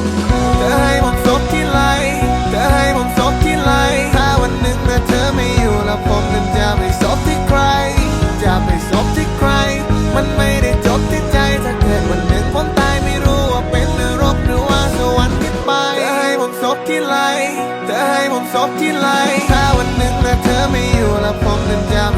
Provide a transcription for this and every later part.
ม ศพที่ไหลถ้าวันหนึ่งนะเธอไม่อยู่แล้วผมนั้นจะไป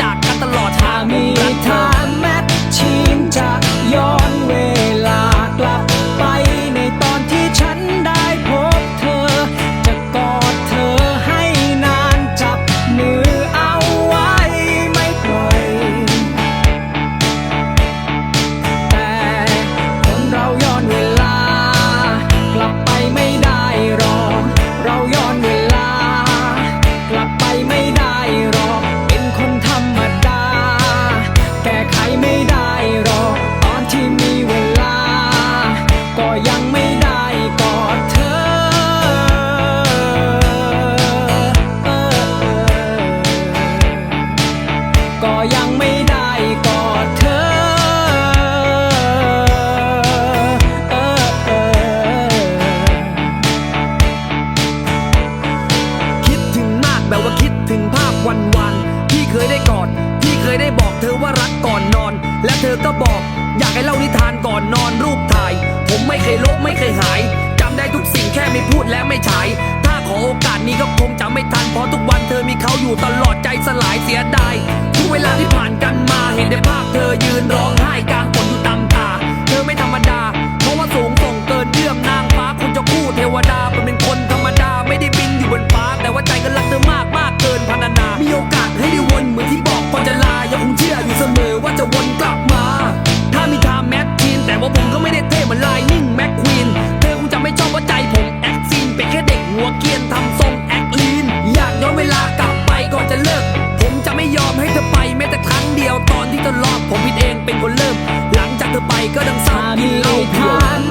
ก็ยังไม่ได้กอดเธอคิดถึงมากแบบว่าคิดถึงภาพวันวันๆที่เคยได้กอดที่เคยได้บอกเธอว่ารักก่อนนอน และเธอก็บอก อยากให้เล่านิทานก่อนนอนรูปถ่าย ผมไม่เคยลบไม่เคยหายจำได้ทุกสิ่งแค่ไม่พูดและไม่ฉายี้ก็คงจำไม่ทันเพราะทุกวันเธอมีเขาอยู่ตลอดใจสลายเสียดายทุกเวลาที่ผ่านกันมาเห็นได้ภาพเธอยืนร้องไห้กลาง ก็ดังซาวกินห้าเพี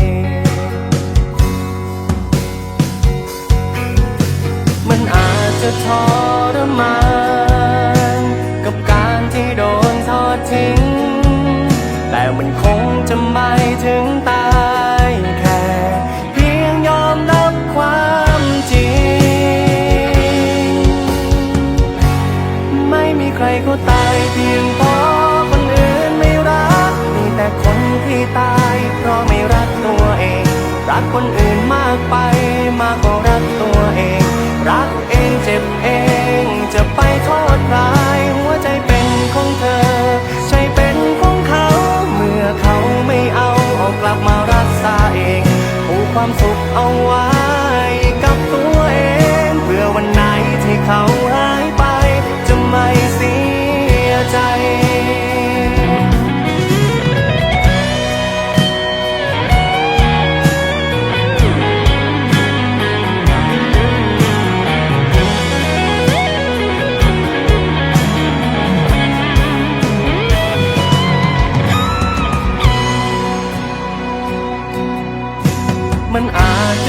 จะทรมานกับการที่โดนทอดทิ้ง แต่มันคงจะไม่ถึงตา ความสุขเอาไว้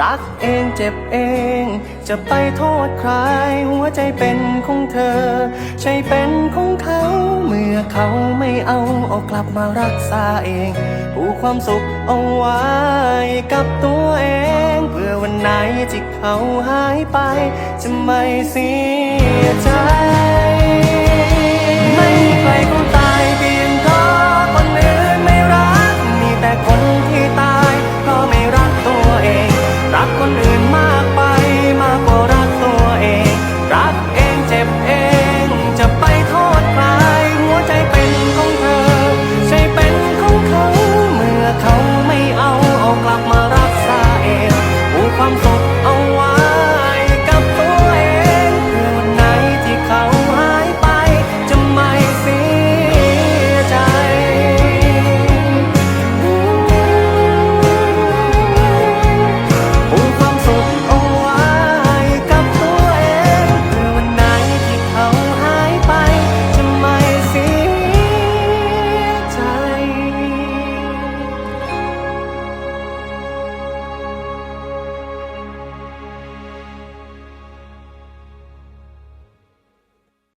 รักเองเจ็บเอง จะไปโทษใคร หัวใจเป็นของเธอ ใช่เป็นของเขา เมื่อเขาไม่เอาเอากลับมารักษาเองผูกความสุขเอาไว้กับตัวเอง เพื่อวันไหนที่เขาหายไป จะไม่เสียใจ ไม่มีใคร